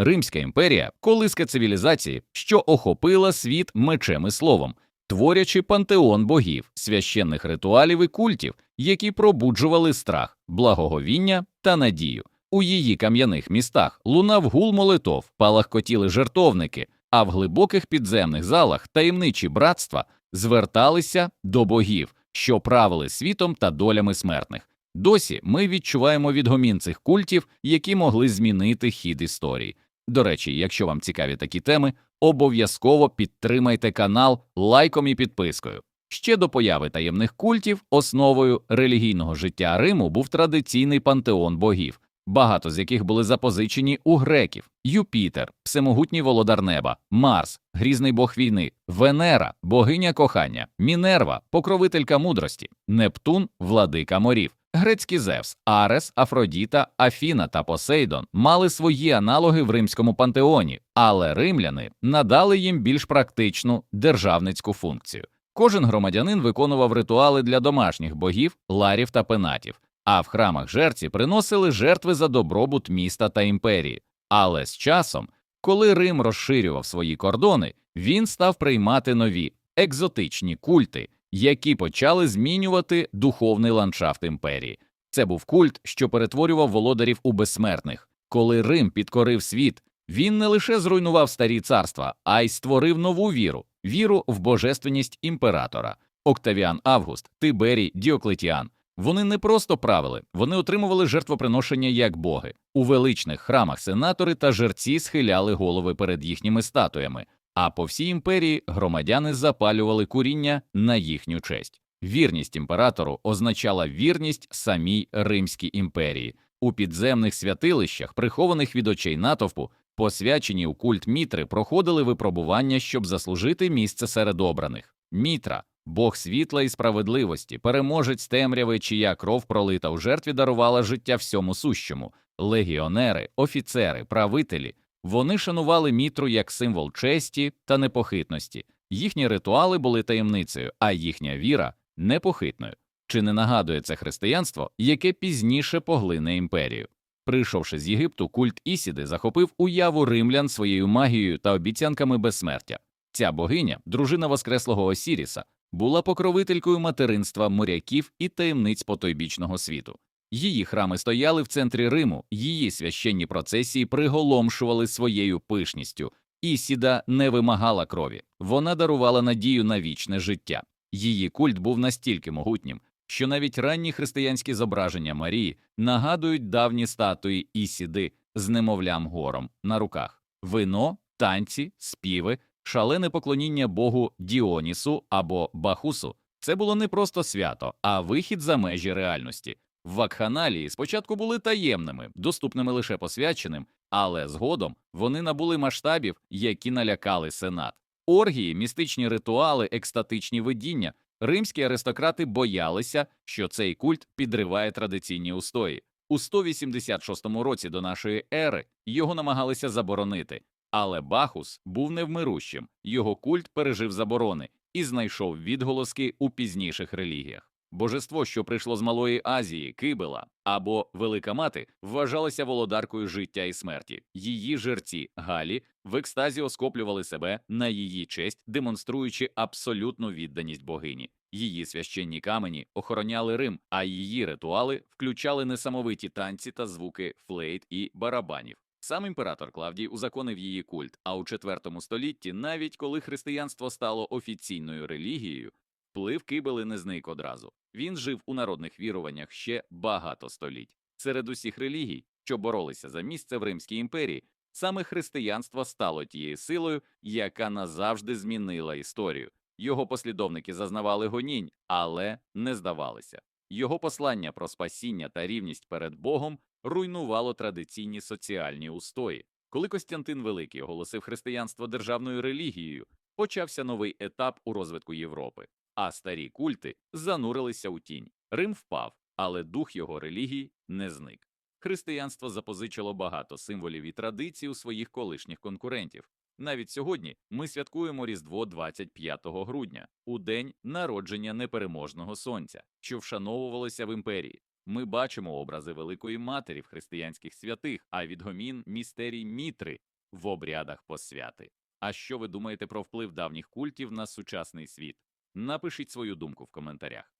Римська імперія колиска цивілізації, що охопила світ мечем і словом, творячи пантеон богів, священних ритуалів і культів, які пробуджували страх, благоговіння та надію. У її кам'яних містах лунав гул молитов, палахкотіли жертовники, а в глибоких підземних залах таємничі братства зверталися до богів, що правили світом та долями смертних. Досі ми відчуваємо відгомін цих культів, які могли змінити хід історії. До речі, якщо вам цікаві такі теми, обов'язково підтримайте канал лайком і підпискою. Ще до появи таємних культів основою релігійного життя Риму був традиційний пантеон богів, багато з яких були запозичені у греків: Юпітер, всемогутній володар неба, Марс, грізний бог війни, Венера, богиня кохання, Мінерва, покровителька мудрості, Нептун, владика морів. Грецький Зевс, Арес, Афродіта, Афіна та Посейдон мали свої аналоги в римському пантеоні, але римляни надали їм більш практичну державницьку функцію. Кожен громадянин виконував ритуали для домашніх богів, ларів та пенатів, а в храмах жерці приносили жертви за добробут міста та імперії. Але з часом, коли Рим розширював свої кордони, він став приймати нові екзотичні культи, які почали змінювати духовний ландшафт імперії. Це був культ, що перетворював володарів у безсмертних. Коли Рим підкорив світ, він не лише зруйнував старі царства, а й створив нову віру віру в божественність імператора. Октавіан Август, Тиберій, Діоклетіан. Вони не просто правили, вони отримували жертвоприношення як боги. У величних храмах сенатори та жерці схиляли голови перед їхніми статуями, а по всій імперії громадяни запалювали куріння на їхню честь. Вірність імператору означала вірність самій Римській імперії. У підземних святилищах, прихованих від очей натовпу, посвячені у культ Мітри, проходили випробування, щоб заслужити місце серед обраних. Мітра, Бог світла і справедливості, переможець темряви, чия кров пролита у жертві дарувала життя всьому сущому, легіонери, офіцери, правителі. Вони шанували мітру як символ честі та непохитності. Їхні ритуали були таємницею, а їхня віра непохитною. Чи не нагадує це християнство, яке пізніше поглине імперію? Прийшовши з Єгипту, культ Ісіди захопив уяву римлян своєю магією та обіцянками безсмертя. Ця богиня, дружина воскреслого Осіріса, була покровителькою материнства моряків і таємниць потойбічного світу. Її храми стояли в центрі Риму, її священні процесії приголомшували своєю пишністю. Ісіда не вимагала крові, вона дарувала надію на вічне життя. Її культ був настільки могутнім, що навіть ранні християнські зображення Марії нагадують давні статуї Ісіди з немовлям гором на руках, вино, танці, співи, шалене поклоніння Богу Діонісу або Бахусу. Це було не просто свято, а вихід за межі реальності. Вакханалії спочатку були таємними, доступними лише посвяченим, але згодом вони набули масштабів, які налякали сенат. Оргії, містичні ритуали, екстатичні видіння. Римські аристократи боялися, що цей культ підриває традиційні устої. У 186 році до нашої ери його намагалися заборонити, але Бахус був невмирущим, його культ пережив заборони і знайшов відголоски у пізніших релігіях. Божество, що прийшло з Малої Азії, Кибела або Велика Мати, вважалося володаркою життя і смерті. Її жерці Галі в екстазі оскоплювали себе на її честь, демонструючи абсолютну відданість богині. Її священні камені охороняли Рим, а її ритуали включали несамовиті танці та звуки флейт і барабанів. Сам імператор Клавдій узаконив її культ, а у IV столітті, навіть коли християнство стало офіційною релігією, вплив Кибели не зник одразу. Він жив у народних віруваннях ще багато століть. Серед усіх релігій, що боролися за місце в Римській імперії, саме християнство стало тією силою, яка назавжди змінила історію. Його послідовники зазнавали гонінь, але не здавалися. Його послання про спасіння та рівність перед Богом руйнувало традиційні соціальні устої. Коли Костянтин Великий оголосив християнство державною релігією, почався новий етап у розвитку Європи, а старі культи занурилися у тінь. Рим впав, але дух його релігії не зник. Християнство запозичило багато символів і традицій у своїх колишніх конкурентів. Навіть сьогодні ми святкуємо Різдво 25 грудня, у день народження непереможного сонця, що вшановувалося в імперії. Ми бачимо образи Великої Матері в християнських святих, а відгомін містерій Мітри в обрядах посвяти. А що ви думаєте про вплив давніх культів на сучасний світ? Напишіть свою думку в коментарях.